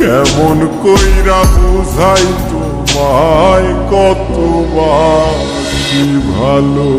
কেমন কইরা বুঝাই তোমায় কত বাসি ভালো?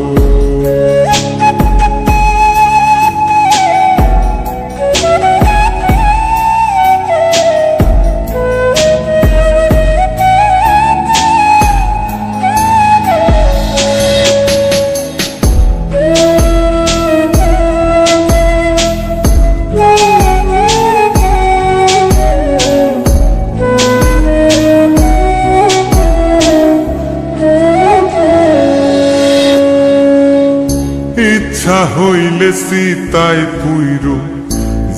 ইচ্ছা হইলে সীতাই পুইর,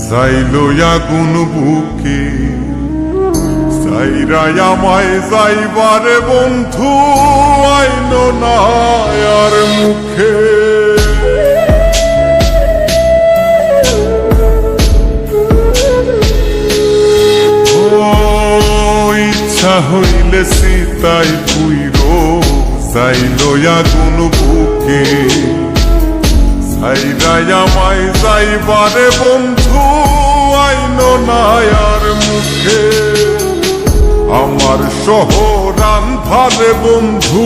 যাইল আগুন বুকে। সাইরাই আমায় যাইবারে বন্ধু আইন না আর মুখে। হইলে সীতাই পুইর, যাইল আগুন বুকে। সাইরাই আমায় যাইবারে বন্ধু, আইন নায়ার মুখে। আমার শহর আন্ধারে বন্ধু,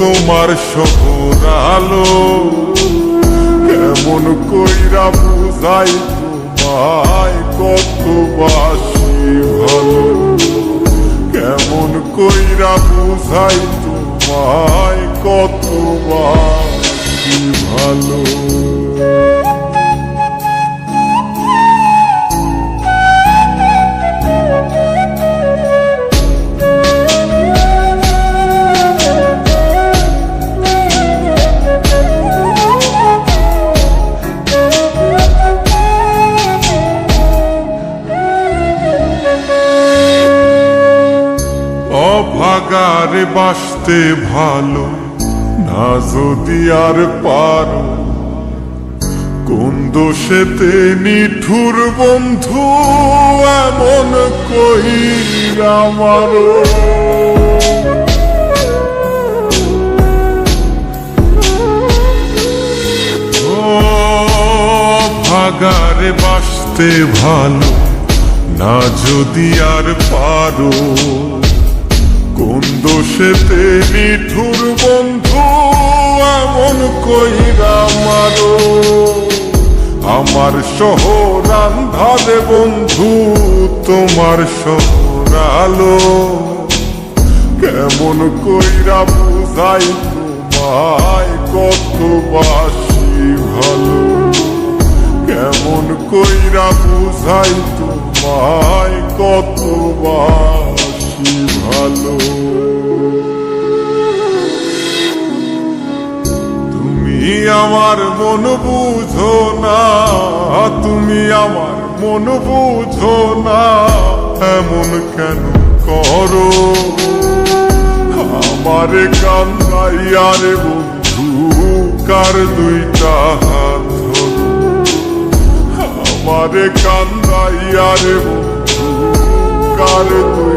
তোমার শহর আলো কেমন কইরা বুঝাই তোমায় কত বাসি ভালো। কেমন কইরা বুঝাই ভালো। অভাগারে বাসতে ভালো। না যদি আর পারো। কোন দোষেতে নিঠুর বন্ধু এমন কহিরা আমারও। ভাগারে বাসতে ভালো, না যদি আর পারো। কোন দোষেতে নিঠুর বন্ধু এমন কইরা মারো? আমার শহর আন্ধারে বন্ধু, তোমার শহর আলো কেমন কইরা বুঝাই তোমায় কত বাসি ভালো। কেমন কইরা বুঝাই তোমায় কত বাসি ভালো তুমি আমার মন বুঝো না, তুমি আমার মন বুঝো না, এমন কেন করো? আমারে কান্দাইয়ারে বন্ধু, কার দুইটা হাত আমারে কান্দাইয়ারে বন্ধু, কার দুই